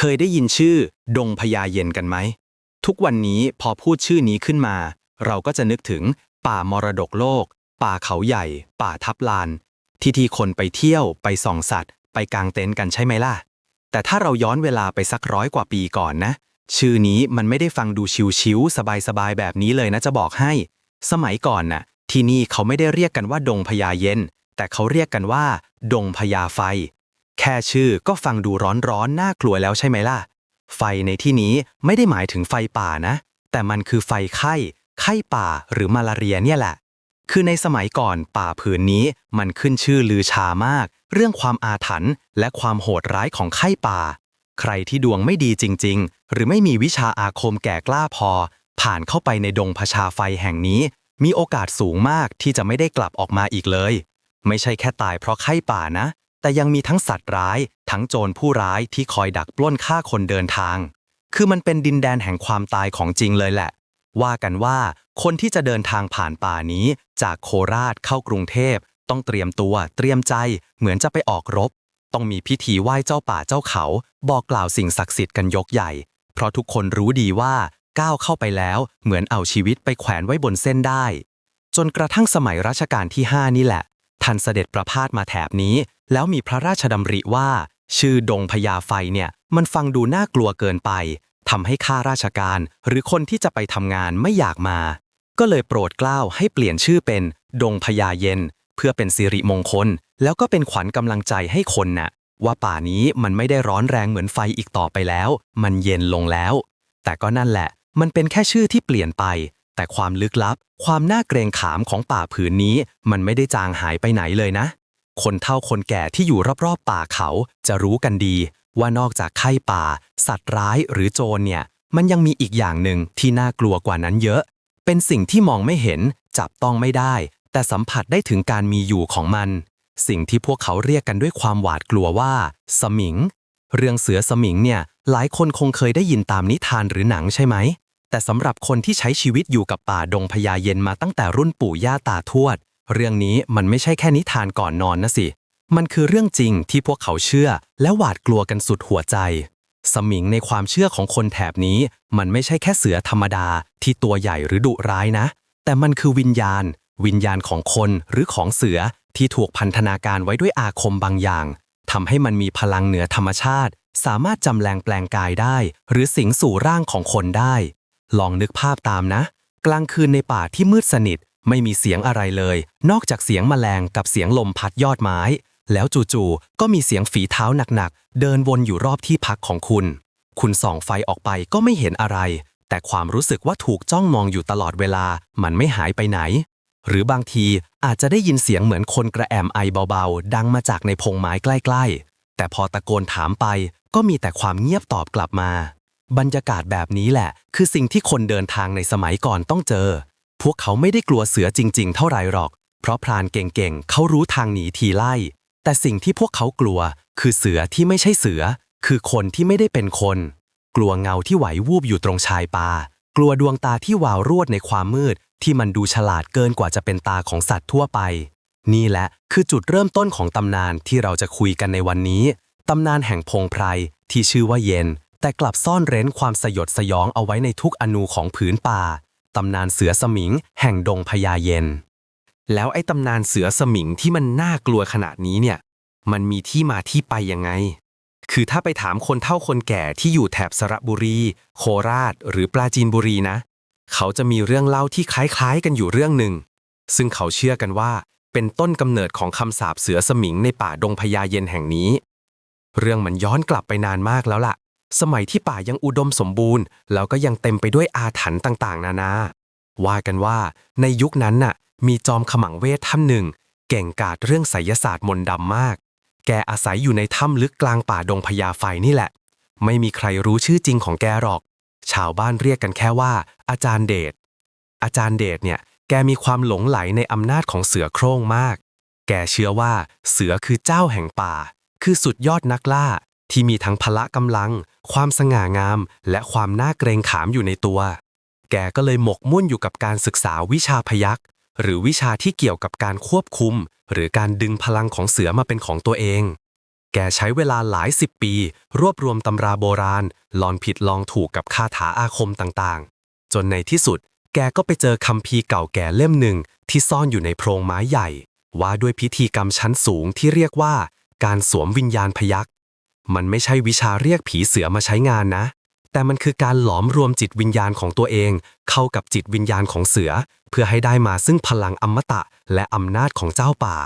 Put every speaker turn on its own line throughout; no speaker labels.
เคยได้ยินชื่อ ดงพญาเย็นกันไหม ทุกวันนี้พอพูดชื่อนี้ขึ้นมา เราก็จะนึกถึง ป่ามรดกโลก ป่าเขาใหญ่ ป่าทับลาน ที่ที่คนไปเที่ยวไปส่องสัตว์ ไปกางเต็นท์กันใช่ไหมล่ะ แต่ถ้าเราย้อนเวลาไปสักร้อยกว่าปีก่อนนะ ชื่อนี้มันไม่ได้ฟังดูชิวๆสบายๆแบบนี้เลยนะจะบอกให้ สมัยก่อนน่ะ ที่นี่เขาไม่ได้เรียกกันว่าดงพญาเย็น แต่เขาเรียกกันว่า ดงพญาไฟ แค่ชื่อก็ฟังดูร้อนๆน่ากลัวแล้วใช่ไหมล่ะ ไฟในที่นี้ไม่ได้หมายถึงไฟป่านะ แต่มันคือไฟไข้ ไข้ป่าหรือมาลาเรียเนี่ยแหละ คือในสมัยก่อนป่าผืนนี้มันขึ้นชื่อลือชามาก เรื่องความอาถรรพ์และความโหดร้ายของไข้ป่า ใครที่ดวงไม่ดีจริง ๆ หรือไม่มีวิชาอาคมแก่กล้าพอ ผ่านเข้าไปในดงพชาไฟแห่งนี้ มีโอกาสสูงมากที่จะไม่ได้กลับออกมาอีกเลย ไม่ใช่แค่ตายเพราะไข้ป่านะ แต่ยังมีทั้งสัตว์ร้าย ทั้งโจรผู้ร้ายที่คอยดักปล้นฆ่าคนเดินทาง คือมันเป็นดินแดนแห่งความตายของจริงเลยแหละ ว่ากันว่าคนที่จะเดินทางผ่านป่านี้ จากโคราชเข้ากรุงเทพ ต้องเตรียมตัว เตรียมใจ เหมือนจะไปออกรบ ต้องมีพิธีไหว้เจ้าป่าเจ้าเขา บอกกล่าวสิ่งศักดิ์สิทธิ์กันยกใหญ่ เพราะทุกคนรู้ดีว่าก้าวเข้าไปแล้วเหมือนเอาชีวิตไปแขวนไว้บนเส้นได้ จนกระทั่งสมัยรัชกาลที่ 5 นี่แหละท่านเสด็จประพาสมาแถบนี้ แล้วมีพระราชดำริว่า ชื่อดงพญาไฟเนี่ยมันฟังดูน่ากลัวเกินไปทำให้ข้าราชการ หรือคนที่จะไปทำงานไม่อยากมา ก็เลยโปรดเกล้าให้เปลี่ยนชื่อเป็น ดงพญาเย็น เพื่อเป็นสิริมงคล แล้วก็เป็นขวัญกำลังใจให้คนน่ะ ว่าป่านี้มันไม่ได้ร้อนแรงเหมือนไฟอีกต่อไปแล้ว มันเย็นลงแล้ว แต่ก็นั่นแหละ มันเป็นแค่ชื่อที่เปลี่ยนไป แต่ความลึกลับ ความน่าเกรงขามของป่าผืนนี้ มันไม่ได้จางหายไปไหนเลยนะ คนเฒ่าคนแก่ที่อยู่รอบๆป่าเขาจะรู้กันดี ว่านอกจากไข้ป่า สัตว์ร้ายหรือโจรเนี่ย มันยังมีอีกอย่างหนึ่งที่น่ากลัวกว่านั้นเยอะ เป็นสิ่งที่มองไม่เห็น จับต้องไม่ได้ แต่สัมผัสได้ถึงการมีอยู่ของมัน สิ่งที่พวกเขาเรียกกันด้วยความหวาดกลัวว่า สมิง เรื่องเสือสมิงเนี่ย หลายคนคงเคยได้ยินตามนิทานหรือหนังใช่ไหมแต่สำหรับคนที่ใช้ชีวิตอยู่กับป่าดงพญาเย็นมาตั้งแต่รุ่นปู่ย่าตาทวด เรื่องนี้มันไม่ใช่แค่นิทานก่อนนอนนะสิ มันคือเรื่องจริงที่พวกเขาเชื่อ และหวาดกลัวกันสุดหัวใจ สมิงในความเชื่อของคนแถบนี้ มันไม่ใช่แค่เสือธรรมดาที่ตัวใหญ่หรือดุร้ายนะ แต่มันคือวิญญาณ วิญญาณของคนหรือของเสือที่ถูกพันธนาการไว้ด้วยอาคมบางอย่างทำให้มันมีพลังเหนือธรรมชาติ สามารถจำแรงแปลงกายได้ หรือสิงสู่ร่างของคนได้ ลองนึกภาพตามนะ กลางคืนในป่าที่มืดสนิท ไม่มีเสียงอะไรเลย นอกจากเสียงแมลงกับเสียงลมพัดยอดไม้ แล้วจู่ๆก็มีเสียงฝีเท้าหนักๆ เดินวนอยู่รอบที่พักของคุณ คุณส่องไฟออกไปก็ไม่เห็นอะไร แต่ความรู้สึกว่าถูกจ้องมองอยู่ตลอดเวลา มันไม่หายไปไหน หรือบางทีอาจจะได้ยินเสียงเหมือนคนกระแอมไอเบาๆ ดังมาจากในพงไม้ใกล้ๆแต่พอตะโกนถามไปก็มีแต่ความเงียบตอบกลับมา บรรยากาศแบบนี้แหละ คือสิ่งที่คนเดินทางในสมัยก่อนต้องเจอ พวกเขาไม่ได้กลัวเสือจริง ๆ เท่าไหร่หรอก เพราะพรานเก่งๆ เขารู้ทางหนีทีไล่ แต่สิ่งที่พวกเขากลัว คือเสือที่ไม่ใช่เสือ คือคนที่ไม่ได้เป็นคน กลัวเงาที่ไหววูบอยู่ตรงชายป่า กลัวดวงตาที่วาวรวดในความมืด ที่มันดูฉลาดเกินกว่าจะเป็นตาของสัตว์ทั่วไป นี่แหละคือจุดเริ่มต้นของตำนานที่เราจะคุยกันในวันนี้ ตำนานแห่งพงไพรที่ชื่อว่าเย็น แต่กลับซ่อนเร้นความสยดสยองเอาไว้ในทุกอนูของผืนป่า ตำนานเสือสมิง แห่งดงพญาเย็น
แล้วไอ้ตำนานเสือสมิงที่มันน่ากลัวขนาดนี้เนี่ย มันมีที่มาที่ไปยังไง คือถ้าไปถามคนเฒ่าคนแก่ที่อยู่แถบสระบุรี โคราช หรือปราจีนบุรีนะ เขาจะมีเรื่องเล่าที่คล้ายๆกันอยู่เรื่องหนึ่ง ซึ่งเขาเชื่อกันว่า เป็นต้นกำเนิดของคำสาปเสือสมิงในป่าดงพญาเย็นแห่งนี้ เรื่องมันย้อนกลับไปนานมากแล้วล่ะ สมัยที่ป่ายังอุดมสมบูรณ์ แล้วก็ยังเต็มไปด้วยอาถรรพ์ต่างๆ นานา ว่ากันว่าในยุคนั้นน่ะ มีจอมขมังเวทท่านหนึ่ง เก่งกาจเรื่องไสยศาสตร์มนต์ดำมาก แกอาศัยอยู่ในถ้ำลึกกลางป่าดงพญาไฟนี่แหละ ไม่มีใครรู้ชื่อจริงของแกหรอก ชาวบ้านเรียกกันแค่ว่า อาจารย์เดช อาจารย์เดชเนี่ย แกมีความหลงไหลในอำนาจของเสือโคร่งมาก แกเชื่อว่าเสือคือเจ้าแห่งป่า คือสุดยอดนักล่า ที่มีทั้งพละกำลัง ความสง่างาม และความน่าเกรงขามอยู่ในตัว แกก็เลยหมกมุ่นอยู่กับการศึกษาวิชาพยักหรือวิชาที่เกี่ยวกับการควบคุม หรือการดึงพลังของเสือมาเป็นของตัวเอง แกใช้เวลาหลายสิบปี รวบรวมตำราโบราณ ลองผิดลองถูกกับคาถาอาคมต่างๆ จนในที่สุด แกก็ไปเจอคัมภีเก่าแก่เล่มหนึ่งที่ซ่อนอยู่ในโพรงไม้ใหญ่ ว่าด้วยพิธีกรรมชั้นสูงที่เรียกว่า การสวมวิญญาณพยักษ์ มันไม่ใช่วิชาเรียกผีเสือมาใช้งานนะ แต่มันคือการหลอมรวมจิตวิญญาณของตัวเอง เข้ากับจิตวิญญาณของเสือ เพื่อให้ได้มาซึ่งพลังอมตะและอำนาจของเจ้าป่า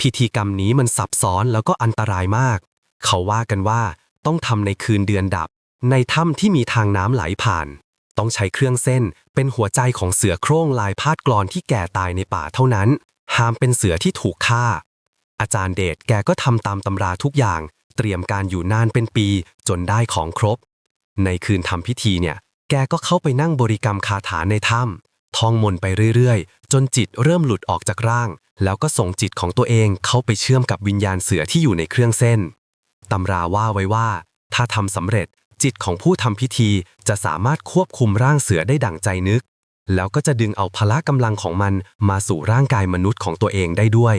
พิธีกรรมนี้มันซับซ้อนแล้วก็อันตรายมาก เขาว่ากันว่าต้องทำในคืนเดือนดับ ในถ้ำที่มีทางน้ำไหลผ่าน ต้องใช้เครื่องเส้น เป็นหัวใจของเสือโคร่งลายพาดกรอนที่แก่ตายในป่าเท่านั้นห้ามเป็นเสือที่ถูกฆ่า อาจารย์เดชแกก็ทำตามตำราทุกอย่าง เตรียมการอยู่นานเป็นปีจนได้ของครบ ในคืนทำพิธีเนี่ย แกก็เข้าไปนั่งบริกรรมคาถาในถ้ำท่องมนต์ไปเรื่อยๆ จนจิตเริ่มหลุดออกจากร่าง แล้วก็ส่งจิตของตัวเองเข้าไปเชื่อมกับวิญญาณเสือที่อยู่ในเครื่องเส้นตำราว่าไว้ว่า ถ้าทำสำเร็จจิตของผู้ทำพิธีจะสามารถควบคุมร่างเสือได้ดั่งใจนึก แล้วก็จะดึงเอาพละกำลังของมันมาสู่ร่างกายมนุษย์ของตัวเองได้ด้วย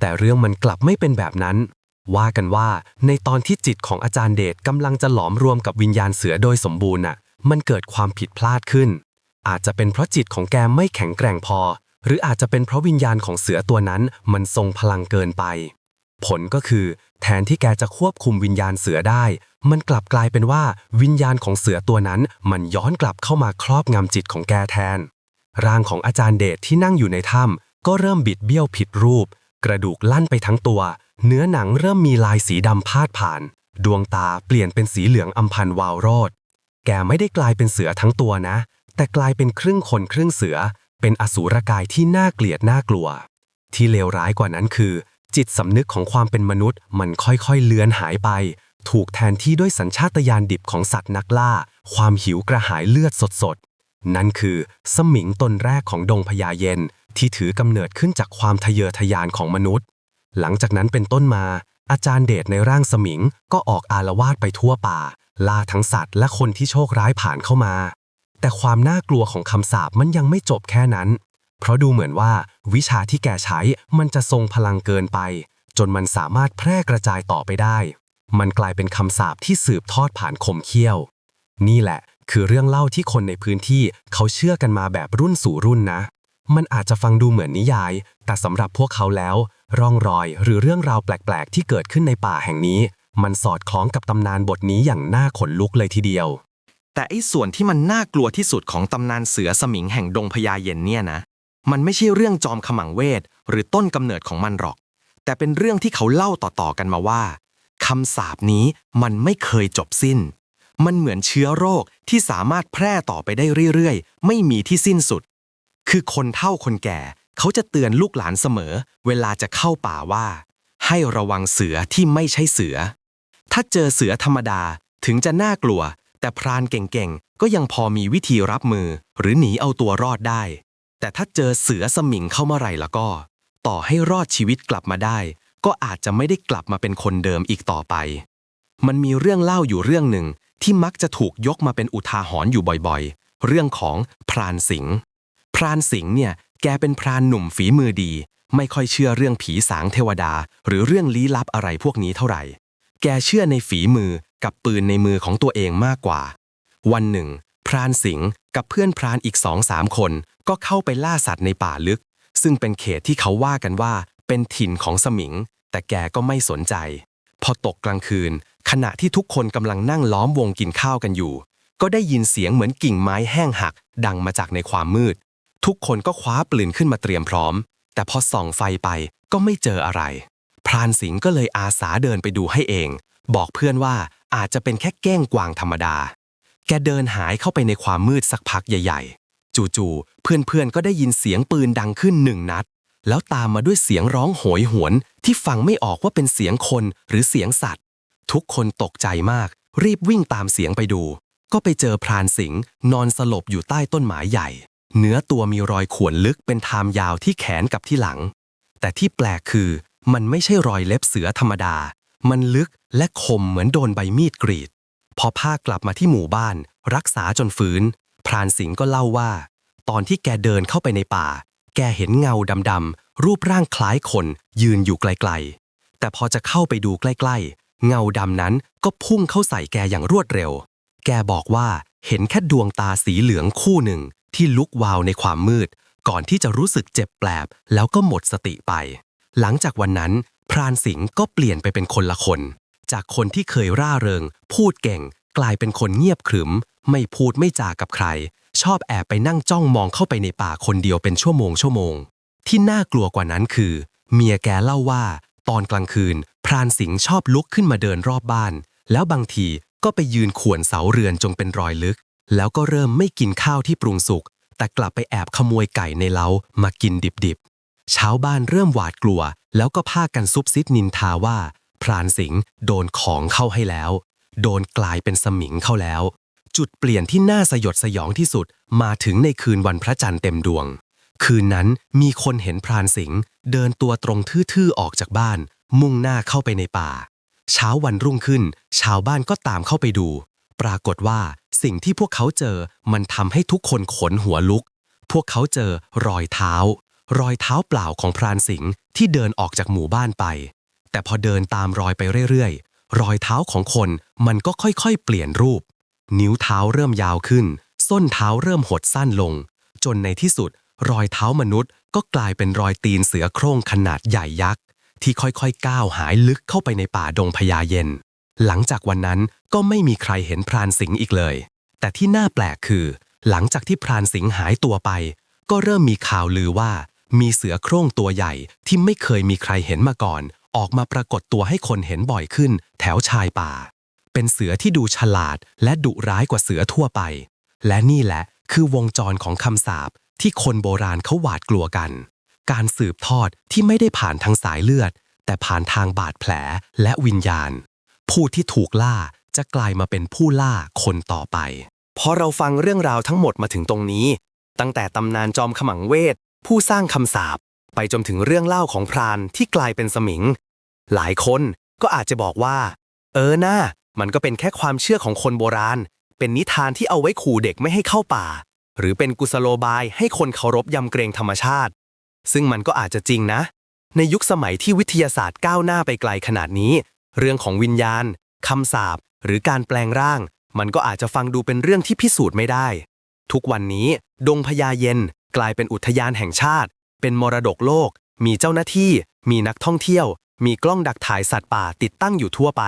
แต่เรื่องมันกลับไม่เป็นแบบนั้น ว่ากันว่าในตอนที่จิตของอาจารย์เดชกำลังจะหลอมรวมกับวิญญาณเสือโดยสมบูรณ์น่ะ มันเกิดความผิดพลาดขึ้น อาจจะเป็นเพราะจิตของแกไม่แข็งแกร่งพอ หรืออาจจะเป็นเพราะวิญญาณของเสือตัวนั้นมันทรงพลังเกินไป ผลก็คือ แทนที่แกจะควบคุมวิญญาณเสือได้ มันกลับกลายเป็นว่าวิญญาณของเสือตัวนั้น มันย้อนกลับเข้ามาครอบงำจิตของแกแทน ร่างของอาจารย์เดชที่นั่งอยู่ในถ้ำก็เริ่มบิดเบี้ยวผิดรูป กระดูกลั่นไปทั้งตัว เนื้อหนังเริ่มมีลายสีดำพาดผ่าน ดวงตาเปลี่ยนเป็นสีเหลืองอำพันวาวโรด แกไม่ได้กลายเป็นเสือทั้งตัวนะ แต่กลายเป็นครึ่งคนครึ่งเสือ เป็นอสูรกายที่น่าเกลียดน่ากลัว ที่เลวร้ายกว่านั้นคือ จิตสำนึกของความเป็นมนุษย์มันค่อยๆเลือนหายไป ถูกแทนที่ด้วยสัญชาตญาณดิบของสัตว์นักล่า ความหิวกระหายเลือดสดๆ นั่นคือสมิงตนแรกของดงพญาเย็น ที่ถือกำเนิดขึ้นจากความทะเยอทะยานของมนุษย์ หลังจากนั้นเป็นต้นมา อาจารย์เดชในร่างสมิงก็ออกอารวาสไปทั่วป่า ล่าทั้งสัตว์และคนที่โชคร้ายผ่านเข้ามา แต่ความน่ากลัวของคำสาปมันยังไม่จบแค่นั้น เพราะดูเหมือนว่า วิชาที่แกใช้มันจะทรงพลังเกินไป จนมันสามารถแพร่กระจายต่อไปได้ มันกลายเป็นคำสาปที่สืบทอดผ่านคมเขี้ยว นี่แหละ คือเรื่องเล่าที่คนในพื้นที่เขาเชื่อกันมาแบบรุ่นสู่รุ่นนะ มันอาจจะฟังดูเหมือนนิยาย แต่สำหรับพวกเขาแล้ว ร่องรอยหรือเรื่องราวแปลกๆ ที่เกิดขึ้นในป่าแห่งนี้ มันสอดคล้องกับตำนานบทนี้อย่างน่าขนลุกเลยทีเดียว
แต่ไอ้ส่วนที่มันน่ากลัวที่สุดของตำนานเสือสมิงแห่งดงพญาเย็นเนี่ยนะ มันไม่ใช่เรื่องจอมขมังเวท หรือต้นกำเนิดของมันหรอก แต่เป็นเรื่องที่เขาเล่าต่อๆกันมาว่าคำสาปนี้มันไม่เคยจบสิ้น มันเหมือนเชื้อโรคที่สามารถแพร่ต่อไปได้เรื่อยๆ ไม่มีที่สิ้นสุด คือคนเฒ่าคนแก่ เขาจะเตือนลูกหลานเสมอ เวลาจะเข้าป่าว่า ให้ระวังเสือที่ไม่ใช่เสือ ถ้าเจอเสือธรรมดาถึงจะน่ากลัว แต่พรานเก่งๆ ก็ยังพอมีวิธีรับมือ หรือหนีเอาตัวรอดได้ แต่ถ้าเจอเสือสมิงเข้ามาไรแล้วก็ ต่อให้รอดชีวิตกลับมาได้ ก็อาจจะไม่ได้กลับมาเป็นคนเดิมอีกต่อไป มันมีเรื่องเล่าอยู่เรื่องหนึ่งที่มักจะถูกยกมาเป็นอุทาหรณ์อยู่บ่อยๆ เรื่องของพรานสิงห์ พรานสิงห์เนี่ย แกเป็นพรานหนุ่มฝีมือดี ไม่ค่อยเชื่อเรื่องผีสางเทวดา หรือเรื่องลี้ลับอะไรพวกนี้เท่าไหร่ แกเชื่อในฝีมือกับปืนในมือของตัวเองมากกว่า วันหนึ่ง พรานสิงห์กับเพื่อนพรานอีกสองสามคน ก็เข้าไปล่าสัตว์ในป่าลึก ซึ่งเป็นเขตที่เขาว่ากันว่า เป็นถิ่นของสมิง แต่แกก็ไม่สนใจ พอตกกลางคืน ขณะที่ทุกคนกำลังนั่งล้อมวงกินข้าวกันอยู่ ก็ได้ยินเสียงเหมือนกิ่งไม้แห้งหัก ดังมาจากในความมืด ทุกคนก็คว้าปืนขึ้นมาเตรียมพร้อม แต่พอส่องไฟไปก็ไม่เจออะไร พรานสิงห์ก็เลยอาสาเดินไปดูให้เอง บอกเพื่อนว่าอาจจะเป็นแค่แก้งกวางธรรมดา แกเดินหายเข้าไปในความมืดสักพักใหญ่ ๆ จู่ๆ เพื่อนๆ ก็ได้ยินเสียงปืนดังขึ้นหนึ่งนัด แล้วตามมาด้วยเสียงร้องโหยหวน ที่ฟังไม่ออกว่าเป็นเสียงคนหรือเสียงสัตว์ ทุกคนตกใจมาก รีบวิ่งตามเสียงไปดู ก็ไปเจอพรานสิงห์นอนสลบอยู่ใต้ต้นไม้ใหญ่ เนื้อตัวมีรอยข่วนลึกเป็นทามยาวที่แขนกับที่หลัง แต่ที่แปลกคือ มันไม่ใช่รอยเล็บเสือธรรมดา มันลึกและคมเหมือนโดนใบมีดกรีด พอผ้ากลับมาที่หมู่บ้าน รักษาจนฟื้น พรานสิงห์ก็เล่าว่า ตอนที่แกเดินเข้าไปในป่า แกเห็นเงาดำๆรูปร่างคล้ายคน ยืนอยู่ไกลๆ
แต่พอจะเข้าไปดูใกล้ๆ เงาดำนั้นก็พุ่งเข้าใส่แกอย่างรวดเร็ว แกบอกว่า เห็นแค่ดวงตาสีเหลืองคู่หนึ่งที่ลุกวาวในความมืด ก่อนที่จะรู้สึกเจ็บแปลบ แล้วก็หมดสติไป หลังจากวันนั้น พรานสิงห์ก็เปลี่ยนไปเป็นคนละคน จากคนที่เคยร่าเริง พูดเก่ง กลายเป็นคนเงียบขรึม ไม่พูดไม่จากับใคร ชอบแอบไปนั่งจ้องมองเข้าไปในป่าคนเดียวเป็นชั่วโมงชั่วโมง ที่น่ากลัวกว่านั้นคือ เมียแกเล่าว่า ตอนกลางคืน พรานสิงห์ชอบลุกขึ้นมาเดินรอบบ้าน แล้วบางที ก็ไปยืนข่วนเสาเรือนจงเป็นรอยลึก แล้วก็เริ่มไม่กินข้าวที่ปรุงสุก แต่กลับไปแอบขโมยไก่ในเล้ามากินดิบๆ ชาวบ้านเริ่มหวาดกลัว แล้วก็พากันซุบซิบนินทาว่า พรานสิงห์โดนของเข้าให้แล้ว โดนกลายเป็นสมิงเข้าแล้ว จุดเปลี่ยนที่น่าสยดสยองที่สุดมาถึงในคืนวันพระจันทร์เต็มดวง คืนนั้นมีคนเห็นพรานสิงห์เดินตัวตรงทื่อๆออกจากบ้าน มุ่งหน้าเข้าไปในป่า เช้าวันรุ่งขึ้น ชาวบ้านก็ตามเข้าไปดู ปรากฏว่าสิ่งที่พวกเขาเจอมันทำให้ทุกคนขนหัวลุก พวกเขาเจอรอยเท้า รอยเท้าเปล่าของพรานสิงห์ที่เดินออกจากหมู่บ้านไป แต่พอเดินตามรอยไปเรื่อยๆ รอยเท้าของคนมันก็ค่อยๆ เปลี่ยนรูป นิ้วเท้าเริ่มยาวขึ้น ส้นเท้าเริ่มหดสั้นลง จนในที่สุด รอยเท้ามนุษย์ก็กลายเป็นรอยตีนเสือโคร่งขนาดใหญ่ยักษ์ ที่ค่อยๆก้าวหายลึกเข้าไปในป่าดงพญาเย็น หลังจากวันนั้นก็ไม่มีใครเห็นพรานสิงห์อีกเลย แต่ที่น่าแปลกคือ หลังจากที่พรานสิงห์หายตัวไป ก็เริ่มมีข่าวลือว่า มีเสือโคร่งตัวใหญ่ที่ไม่เคยมีใครเห็นมาก่อน ออกมาปรากฏตัวให้คนเห็นบ่อยขึ้น แถวชายป่า เป็นเสือที่ดูฉลาด และดุร้ายกว่าเสือทั่วไป และนี่แหละคือวงจรของคำสาปที่คนโบราณเขาหวาดกลัวกัน การสืบทอดที่ไม่ได้ผ่านทางสายเลือด แต่ผ่านทางบาดแผลและวิญญาณ ผู้ที่ถูกล่าจะกลายมาเป็นผู้ล่าคนต่อไป
พอเราฟังเรื่องราวทั้งหมดมาถึงตรงนี้ ตั้งแต่ตำนานจอมขมังเวท ผู้สร้างคำสาปไปจนถึงเรื่องเล่าของพรานที่กลายเป็นสมิง หลายคนก็อาจจะบอกว่า เออน่ามันก็เป็นแค่ความเชื่อของคนโบราณ เป็นนิทานที่เอาไว้ขู่เด็กไม่ให้เข้าป่า หรือเป็นกุศโลบายให้คนเคารพยำเกรงธรรมชาติ ซึ่งมันก็อาจจะจริงนะ ในยุคสมัยที่วิทยาศาสตร์ก้าวหน้าไปไกลขนาดนี้ เรื่องของวิญญาณคำสาปหรือการแปลงร่าง มันก็อาจจะฟังดูเป็นเรื่องที่พิสูจน์ไม่ได้ ทุกวันนี้ ดงพญาเย็น กลายเป็นอุทยานแห่งชาติ เป็นมรดกโลก มีเจ้าหน้าที่ มีนักท่องเที่ยว มีกล้องดักถ่ายสัตว์ป่าติดตั้งอยู่ทั่วไป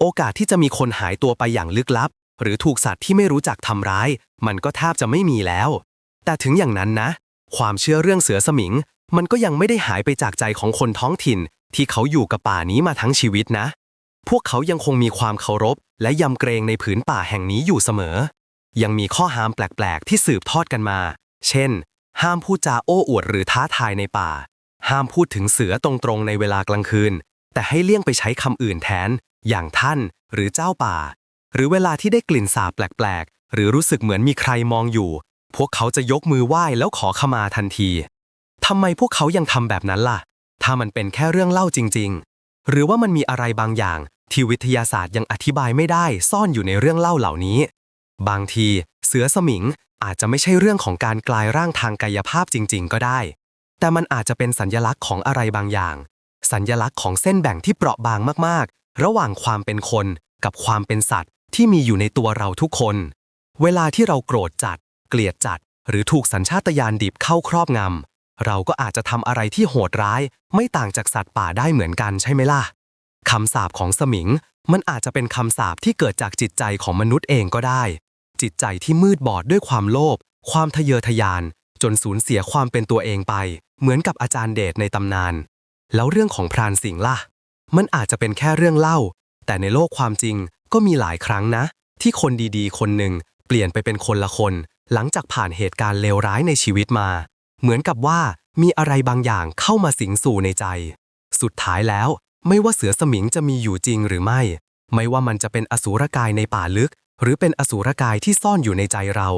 โอกาสที่จะมีคนหายตัวไปอย่างลึกลับ หรือถูกสัตว์ที่ไม่รู้จักทำร้าย มันก็แทบจะไม่มีแล้ว แต่ถึงอย่างนั้นนะ ความเชื่อเรื่องเสือสมิง มันก็ยังไม่ได้หายไปจากใจของคนท้องถิ่น ที่เขาอยู่กับป่านี้มาทั้งชีวิตนะ พวกเขายังคงมีความเคารพ และยำเกรงในผืนป่าแห่งนี้อยู่เสมอ ยังมีข้อห้ามแปลกๆ ที่สืบทอดกันมา เช่น ห้ามพูดจาโอ้อวดหรือท้าทายในป่า ห้ามพูดถึงเสือตรงๆในเวลากลางคืน แต่ให้เลี่ยงไปใช้คำอื่นแทน อย่างท่านหรือเจ้าป่า หรือเวลาที่ได้กลิ่นสาบแปลกๆ หรือรู้สึกเหมือนมีใครมองอยู่ พวกเขาจะยกมือไหว้แล้วขอขมาทันที ทำไมพวกเขายังทำแบบนั้นล่ะ ถ้ามันเป็นแค่เรื่องเล่าจริง ๆ หรือว่ามันมีอะไรบางอย่างที่วิทยาศาสตร์ยังอธิบายไม่ได้ซ่อนอยู่ในเรื่องเล่าเหล่านี้ บางทีเสือสมิงอาจจะไม่ใช่เรื่องของการกลายร่างทางกายภาพจริง ๆ ก็ได้ แต่มันอาจจะเป็นสัญญลักษณ์ของอะไรบางอย่าง สัญญลักษณ์ของเส้นแบ่งที่เปราะบางมากๆ ระหว่างความเป็นคนกับความเป็นสัตว์ที่มีอยู่ในตัวเราทุกคน เวลาที่เราโกรธจัด เกลียดจัด หรือถูกสัญชาตญาณดิบเข้าครอบงำ เราก็อาจจะทำอะไรที่โหดร้าย ไม่ต่างจากสัตว์ป่าได้เหมือนกันใช่ไหมล่ะคำสาปของสมิง มันอาจจะเป็นคำสาปที่เกิดจากจิตใจของมนุษย์เองก็ได้ จิตใจที่มืดบอดด้วยความโลภความทะเยอทะยาน จนสูญเสียความเป็นตัวเองไป เหมือนกับอาจารย์เดชในตำนาน แล้วเรื่องของพรานสิงห์ล่ะ มันอาจจะเป็นแค่เรื่องเล่า แต่ในโลกความจริงก็มีหลายครั้งนะ ที่คนดีๆ คนหนึ่ง ปลี่ยนไปเป็นคนละคน หลังจากผ่านเหตุการณ์เลวร้ายในชีวิตมา เหมือนกับว่ามีอะไรบางอย่างเข้ามาสิงสู่ในใจ สุดท้ายแล้ว ไม่ว่าเสือสมิงจะมีอยู่จริงหรือไม่ ไม่ว่ามันจะเป็นอสูรกายในป่าลึก หรือเป็นอสูรกายที่ซ่อนอยู่ในใจเรา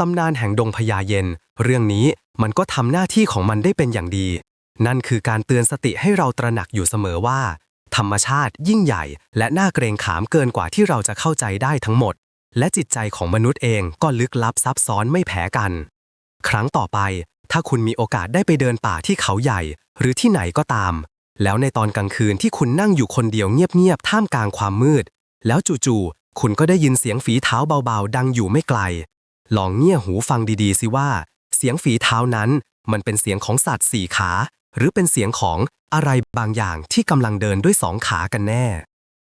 ตำนานแห่งดงพญาเย็น เรื่องนี้มันก็ทำหน้าที่ของมันได้เป็นอย่างดี นั่นคือการเตือนสติให้เราตระหนักอยู่เสมอว่า ธรรมชาติยิ่งใหญ่ และน่าเกรงขามเกินกว่าที่เราจะเข้าใจได้ทั้งหมด และจิตใจของมนุษย์เองก็ลึกลับซับซ้อนไม่แพ้กัน ครั้งต่อไป ถ้าคุณมีโอกาสได้ไปเดินป่าที่เขาใหญ่ หรือที่ไหนก็ตาม แล้วในตอนกลางคืนที่คุณนั่งอยู่คนเดียวเงียบๆท่ามกลางความมืด แล้วจู่ๆคุณก็ได้ยินเสียงฝีเท้าเบาๆ ดังอยู่ไม่ไกล ลองเงี่ยหูฟังดีๆสิว่า เสียงฝีเท้านั้น มันเป็นเสียงของสัตว์สี่ขา หรือเป็นเสียงของอะไรบางอย่างที่กำลังเดินด้วยสองขากันแน่